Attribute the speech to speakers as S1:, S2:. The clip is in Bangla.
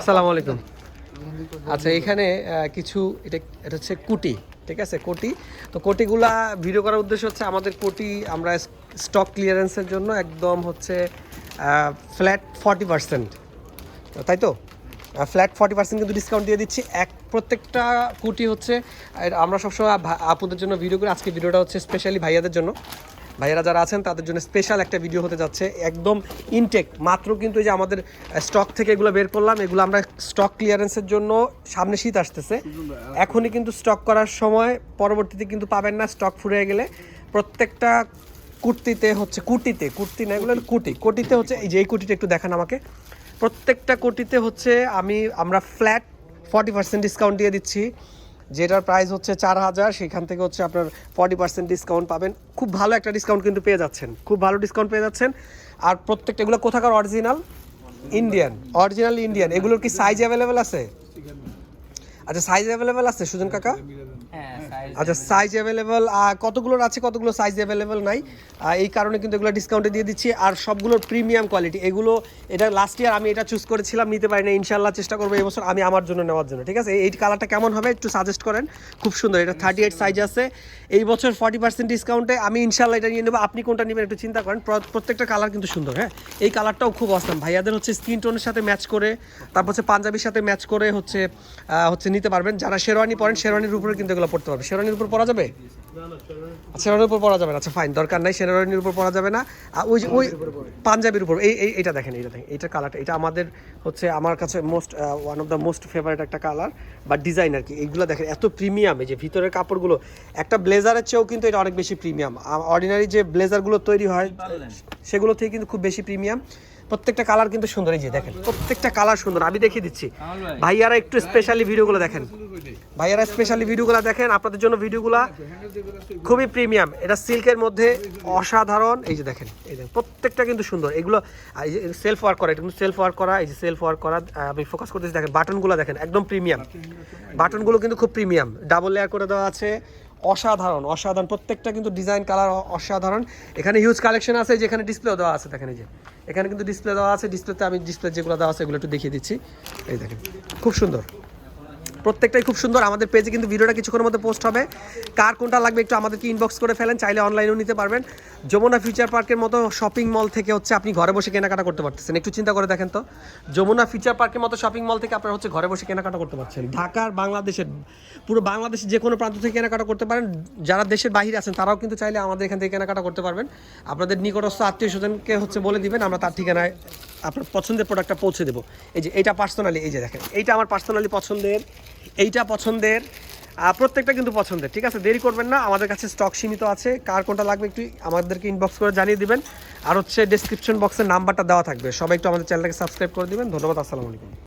S1: আসসালামু আলাইকুম আচ্ছা এখানে কিছু, এটা এটা হচ্ছে কুটি, ঠিক আছে? কোটি। তো কোটিগুলা ভিডিও করার উদ্দেশ্য হচ্ছে আমাদের কোটি আমরা স্টক ক্লিয়ারেন্সের জন্য একদম হচ্ছে ফ্ল্যাট ফর্টি পার্সেন্ট তাই তো? ফ্ল্যাট ফর্টি পার্সেন্ট কিন্তু ডিসকাউন্ট দিয়ে দিচ্ছি। এক, প্রত্যেকটা কুটি হচ্ছে আমরা সবসময় আপুদের জন্য ভিডিও করি। আজকে ভিডিওটা হচ্ছে স্পেশালি ভাইয়াদের জন্য। ভাইয়ারা যারা আছেন, তাদের জন্য স্পেশাল একটা ভিডিও হতে যাচ্ছে। একদম ইনটেক মাত্র কিন্তু এই যে আমাদের স্টক থেকে এগুলো বের করলাম, এগুলো আমরা স্টক ক্লিয়ারেন্সের জন্য সামনে শীত আসতেছে। এখনই কিন্তু স্টক করার সময়, পরবর্তীতে কিন্তু পাবেন না স্টক ফুরিয়ে গেলে। প্রত্যেকটা কুর্তিতে হচ্ছে কুর্তিতে কুর্তি না, এগুলো কুটি। কোটিতে হচ্ছে, এই যে এই কুটিটা একটু দেখান আমাকে। প্রত্যেকটা কোটিতে হচ্ছে, আমি, আমরা ফ্ল্যাট ফর্টি পার্সেন্ট ডিসকাউন্ট দিয়ে দিচ্ছি। যেটার প্রাইস হচ্ছে চার হাজার, সেখান থেকে হচ্ছে আপনার ফর্টি পার্সেন্ট ডিসকাউন্ট পাবেন। খুব ভালো একটা ডিসকাউন্ট কিন্তু পেয়ে যাচ্ছেন। খুব ভালো ডিসকাউন্ট পেয়ে যাচ্ছেন। আর প্রত্যেকটা, এগুলো কোথাকার অরিজিনাল ইন্ডিয়ান অরিজিনাল ইন্ডিয়ান এগুলোর কি সাইজ অ্যাভেলেবেল আছে? আচ্ছা সাইজ অ্যাভেলেবেল আছে, সুজন কাকা? আচ্ছা সাইজ অ্যাভেলেবেল কতগুলোর আছে কতগুলো সাইজ অ্যাভেলেবেল নাই? এই কারণে কিন্তু এগুলো ডিসকাউন্টে দিয়ে দিচ্ছি। আর সবগুলোর প্রিমিয়াম কোয়ালিটি এগুলো এটা লাস্ট ইয়ার আমি এটা চুজ করেছিলাম নিতে পারি না ইনশাল্লাহ চেষ্টা করব এই বছর আমি আমার জন্য নেওয়ার জন্য ঠিক আছে? এই কালারটা কেমন হবে একটু সাজেস্ট করেন খুব সুন্দর এটা থার্টি এইট সাইজ আছে। এই বছর ফর্টি পার্সেন্ট ডিসকাউন্টে আমি ইনশাল্লাহ এটা নিয়ে নেব। আপনি কোনটা নেবেন একটু চিন্তা করেন প্রত্যেকটা কালার কিন্তু সুন্দর হ্যাঁ? এই কালারটাও খুব অসাম ভাইয়াদের হচ্ছে স্কিন টোনের সাথে ম্যাচ করে তারপর হচ্ছে পাঞ্জাবির সাথে ম্যাচ করে হচ্ছে হচ্ছে নিতে পারবেন। যারা শেরওয়ানি পরেন শেরওয়ানির উপরে কিন্তু এগুলো পড়তে পারবে। শেরওয়ানির উপর পরা যাবে? শেরওয়ানির উপর পরা যাবে না। আচ্ছা ফাইন দরকার নাই শেরওয়ানির উপর পরা যাবে না। আর ওই ওই পাঞ্জাবির উপর এই এই- এইটা দেখেন এইটা দেখেন এইটা কালারটা এটা আমাদের হচ্ছে আমার কাছে most one of the most favourite একটা কালার বা ডিজাইন আর কি। এইগুলো দেখেন এত প্রিমিয়াম এই যে ভিতরের কাপড়গুলো একটা ব্লেজারের চেয়েও কিন্তু এটা অনেক বেশি প্রিমিয়াম অর্ডিনারি যে ব্লেজারগুলো তৈরি হয় সেগুলো থেকে কিন্তু খুব বেশি প্রিমিয়াম প্রত্যেকটা কালার কিন্তু সুন্দর এই যে দেখেন প্রত্যেকটা কালার সুন্দর। আমি দেখিয়ে দিচ্ছি। ভাইয়ারা একটু স্পেশালি ভিডিওগুলো দেখেন। ভাইয়ারা স্পেশালি ভিডিওগুলো দেখেন, আপনাদের জন্য ভিডিওগুলো খুবই প্রিমিয়াম এটা সিল্কের মধ্যে অসাধারণ। এই যে দেখেন, এই দেখেন, প্রত্যেকটা কিন্তু সুন্দর। এগুলো সেলফ ওয়ার্ক করা, এটা কিন্তু সেলফ ওয়ার্ক করা, এই যে সেলফ ওয়ার্ক করা আমি ফোকাস করতেছি, দেখেন বাটনগুলো দেখেন, একদম প্রিমিয়াম বাটনগুলো কিন্তু খুব প্রিমিয়াম ডাবল লেয়ার করে দেওয়া আছে। অসাধারণ অসাধারণ। প্রত্যেকটা কিন্তু ডিজাইন কালার অসাধারণ। এখানে হিউজ কালেকশন আছে যেখানে ডিসপ্লেও দেওয়া আছে, দেখেন এই যে। এখানে কিন্তু ডিসপ্লে দেওয়া আছে ডিসপ্লেতে আমি ডিসপ্লে যেগুলো দেওয়া আছে, এগুলো একটু দেখিয়ে দিচ্ছি। এই দেখেন, খুব সুন্দর। প্রত্যেকটাই খুব সুন্দর। আমাদের পেজে কিন্তু ভিডিওটা কিছুক্ষণের মধ্যে পোস্ট হবে। কার কোনটা লাগবে একটু আমাদেরকে ইনবক্স করে ফেলেন, চাইলে অনলাইনেও নিতে পারবেন। যমুনা ফিউচার পার্কের মতো শপিং মল থেকে হচ্ছে আপনি ঘরে বসে কেনাকাটা করতে পারতেছেন। একটু চিন্তা করে দেখেন তো। যমুনা ফিউচার পার্কের মতো শপিং মল থেকে আপনারা হচ্ছে ঘরে বসে কেনাকাটা করতে পারছেন। ঢাকার, বাংলাদেশের, পুরো বাংলাদেশের যে কোনো প্রান্ত থেকে কেনাকাটা করতে পারেন। যারা দেশের বাইরে আছেন, তারাও কিন্তু চাইলে আমাদের এখান থেকে কেনাকাটা করতে পারবেন। আপনাদের নিকটস্থ আত্মীয় স্বজনকে হচ্ছে বলে দিবেন, আমরা তার ঠিকানায় আপনার পছন্দের প্রোডাক্টটা পৌঁছে দেবো। এই যে, এইটা পার্সোনালি এই যে দেখেন, এইটা আমার পার্সোনালি পছন্দের, এইটা পছন্দের প্রত্যেকটা কিন্তু পছন্দের, ঠিক আছে? দেরি করবেন না, আমাদের কাছে স্টক সীমিত আছে, কার কোনটা লাগবে একটু আমাদেরকে ইনবক্স করে জানিয়ে দিবেন। আর হচ্ছে ডিসক্রিপশন বক্সের নাম্বারটা দেওয়া থাকবে, সবাই একটু আমাদের চ্যানেলটাকে সাবস্ক্রাইব করে দিবেন। ধন্যবাদ, আসসালামু আলাইকুম।